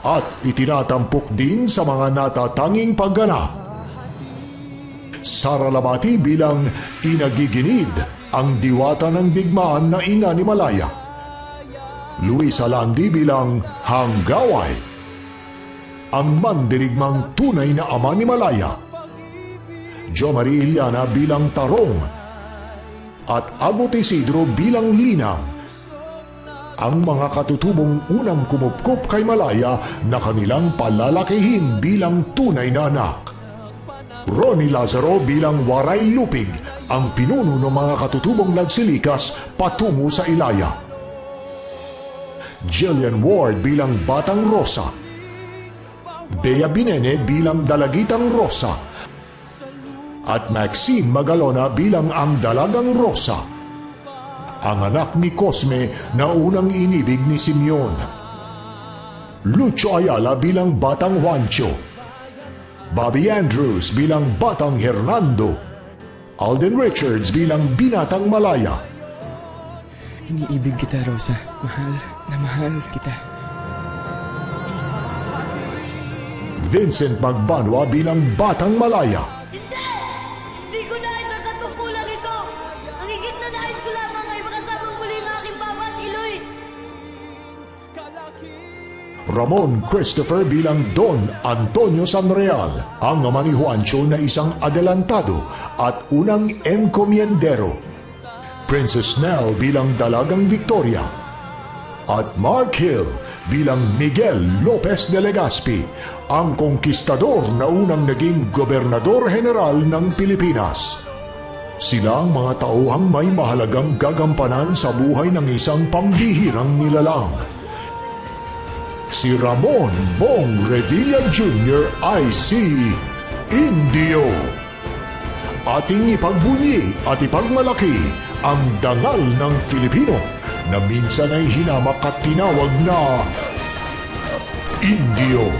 at itinatampok din sa mga natatanging pagganap. Sara Labati bilang inagiginid ang diwata ng digmaan na ina ni Malaya. Luis Alandi bilang Hanggaway. Ang mandirigmang tunay na ama ni Malaya. Jo Marie Iliana bilang Tarong. At Abot Isidro bilang Linang. Ang mga katutubong unang kumupkup kay Malaya na kanilang palalakihin bilang tunay na anak. Ronnie Lazaro bilang Waray Lupig, ang pinuno ng mga katutubong nagsilikas patungo sa Ilaya. Jillian Ward bilang Batang Rosa. Bea Binene bilang Dalagitang Rosa. At Maxine Magalona bilang ang Dalagang Rosa. Ang anak ni Cosme na unang inibig ni Simeon. Lucho Ayala bilang Batang Juancho. Bobby Andrews bilang Batang Hernando. Alden Richards bilang Binatang Malaya. Iniibig kita, Rosa. Mahal na mahal kita. Vincent Magbanwa bilang Batang Malaya. Hindi! Ramon Christopher bilang Don Antonio Sanreal, ang ama ni Juancho na isang adelantado at unang encomiendero. Princess Nell bilang Dalagang Victoria. At Mark Hill bilang Miguel Lopez de Legazpi, ang konkistador na unang naging gobernador general ng Pilipinas. Sila ang mga tauhang may mahalagang gagampanan sa buhay ng isang pambihirang nilalang. Si Ramon Bong Revilla Jr. ay si Indio. Ating ipagbunyi at ipagmalaki ang dangal ng Filipino na minsan ay hinamak at tinawag na Indio.